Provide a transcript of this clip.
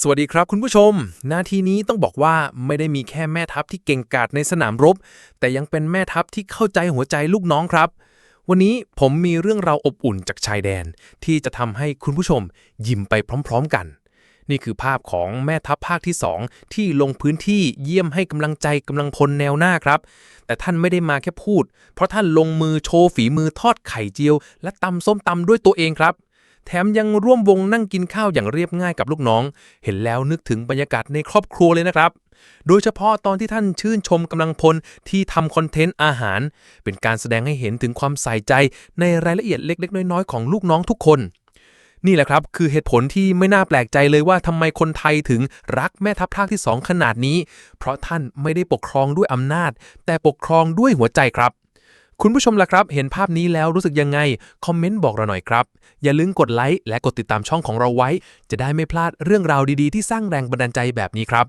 สวัสดีครับคุณผู้ชมหน้าที่นี้ต้องบอกว่าไม่ได้มีแค่แม่ทัพที่เก่งกาจในสนามรบ แต่ยังเป็นแม่ทัพที่เข้าใจหัวใจลูกน้องครับ วันนี้ผมมีเรื่องราวอบอุ่นจากชายแดน ที่จะทำให้คุณผู้ชมยิ้มไปพร้อม ๆกัน นี่คือภาพของแม่ทัพภาคที่ 2 ที่ลงพื้นที่เยี่ยมให้กำลังใจกำลังพลแนวหน้าครับ แต่ท่านไม่ได้มาแค่พูด เพราะท่านลงมือโชว์ฝีมือทอดไข่เจียว และตำส้มตำด้วยตัวเองครับ แถมยังร่วมวงนั่งกินข้าวอย่างเรียบง่ายกับลูกน้อง เห็นแล้วนึกถึงบรรยากาศในครอบครัวเลยนะครับ โดยเฉพาะตอนที่ท่านชื่นชมกำลังพลที่ทำคอนเทนต์อาหาร เป็นการแสดงให้เห็นถึงความใส่ใจในรายละเอียดเล็ก ๆ น้อย ๆ ของลูกน้องทุกคนนี่แหละครับ คือเหตุผลที่ไม่น่าแปลกใจเลยว่าทำไมคนไทยถึงรักแม่ทัพภาคที่2ขนาดนี้ เพราะท่านไม่ได้ปกครองด้วยอำนาจ แต่ปกครองด้วยหัวใจครับ คุณผู้ชมล่ะครับ เห็นภาพนี้แล้วรู้สึกยังไง คอมเมนต์บอกเราหน่อยครับ อย่าลืมกดไลค์และกดติดตามช่องของเราไว้ จะได้ไม่พลาดเรื่องราวดีๆ ที่สร้างแรงบันดาลใจแบบนี้ครับ